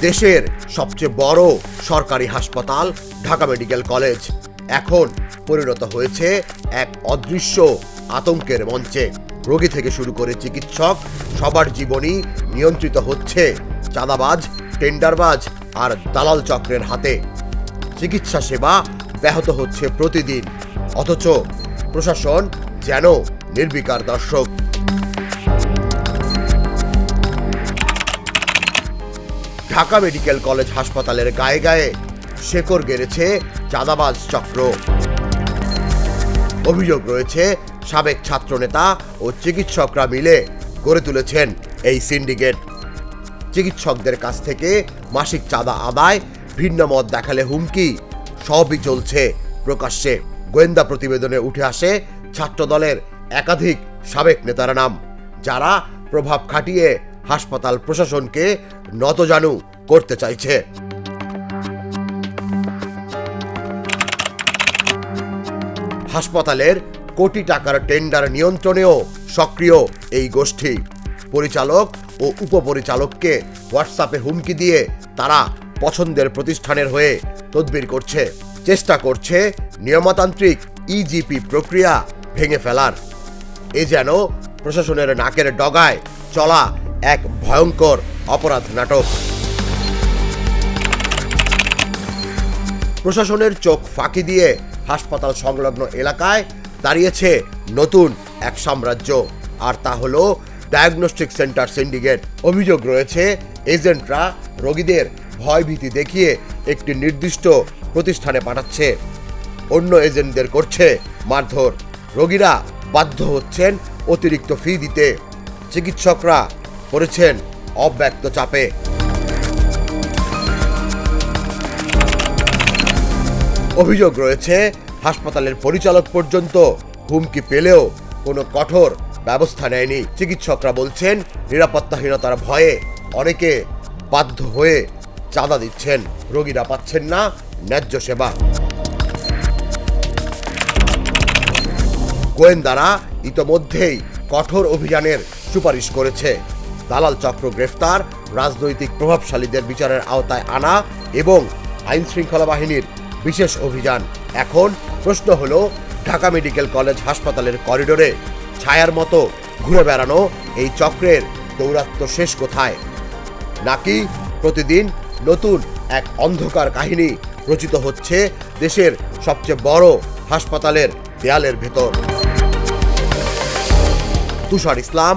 দেশের সবচেয়ে বড় সরকারি হাসপাতাল, ঢাকা মেডিকেল কলেজ। এখন পরিণত হয়েছে এক অদৃশ্য আতঙ্কের মঞ্চে। রোগী থেকে শুরু করে চিকিৎসক, সবার জীবনই নিয়ন্ত্রিত হচ্ছে চাঁদাবাজ, টেন্ডারবাজ আর দালাল চক্রের হাতে। চিকিৎসা সেবা ব্যাহত হচ্ছে প্রতিদিন, অথচ প্রশাসন যেন নির্বিকার দর্শক। ঢাকা মেডিকেল কলেজ হাসপাতালের গায়ে গায়ে শেকড় গেড়েছে চাঁদাবাজ চক্র। অভিযোগ রয়েছে, সাবেক ছাত্রনেতা ও চিকিৎসকরা মিলে গড়ে তুলেছেন এই সিন্ডিকেট। চিকিৎসকদের কাছ থেকে মাসিক চাঁদা আদায়, ভিন্ন মত দেখালে হুমকি, সবই চলছে প্রকাশ্যে। গোয়েন্দা প্রতিবেদনে উঠে আসে ছাত্রদলের একাধিক সাবেক নেতার নাম, যারা প্রভাব খাটিয়ে হাসপাতাল প্রশাসনকে নতজানু করতে চাইছে। হাসপাতালের কোটি টাকার টেন্ডার নিয়ন্ত্রণেও সক্রিয় এই গোষ্ঠী। পরিচালক ও উপপরিচালককে হোয়াটসঅ্যাপে হুমকি দিয়ে তারা পছন্দের প্রতিষ্ঠানের হয়ে তদবির করছে। চেষ্টা করছে নিয়মতান্ত্রিক ইজিপি প্রক্রিয়া ভেঙে ফেলার। এ যেন প্রশাসনের নাকের ডগায় চলা এক ভয়ঙ্কর অপরাধ নাটক। প্রশাসনের চোখ ফাঁকি দিয়ে হাসপাতাল সংলগ্ন এলাকায় দাঁড়িয়েছে নতুন এক সাম্রাজ্য। আর তা হলো ডায়াগনস্টিক সেন্টার সিন্ডিকেট। অভিযোগ রয়েছে, এজেন্টরা রোগীদের ভয়ভীতি দেখিয়ে একটি নির্দিষ্ট প্রতিষ্ঠানে পাঠাচ্ছে। অন্য এজেন্টদের করছে মারধর। রোগীরা বাধ্য হচ্ছেন অতিরিক্ত ফি দিতে। চিকিৎসকরা পড়েছেন অব্যক্ত চাপে। অভিযোগ রয়েছে, হাসপাতালের পরিচালক পর্যন্ত হুমকি পেলেও কোনো কঠোর ব্যবস্থা নেয়নি। চিকিৎসকরা বলছেন, নিরাপত্তাহীনতার ভয়ে অনেকে বাধ্য হয়ে চাঁদা দিচ্ছেন। রোগীরা পাচ্ছেন না ন্যায্য সেবা। গোয়েন্দারা ইতোমধ্যেই কঠোর অভিযানের সুপারিশ করেছে। দালাল চক্র গ্রেফতার, রাজনৈতিক প্রভাবশালীদের বিচারের আওতায় আনা এবং আইন শৃঙ্খলা বাহিনীর বিশেষ অভিযান। এখন প্রশ্ন হলো, ঢাকা মেডিকেল কলেজ হাসপাতালের করিডোরে ছায়ার মতো ঘুরে বেড়ানো এই চক্রের দৌরাত্ম্য শেষ কোথায়? নাকি প্রতিদিন নতুন এক অন্ধকার কাহিনী রচিত হচ্ছে দেশের সবচেয়ে বড় হাসপাতালের দেয়ালের ভেতর? তুষার ইসলাম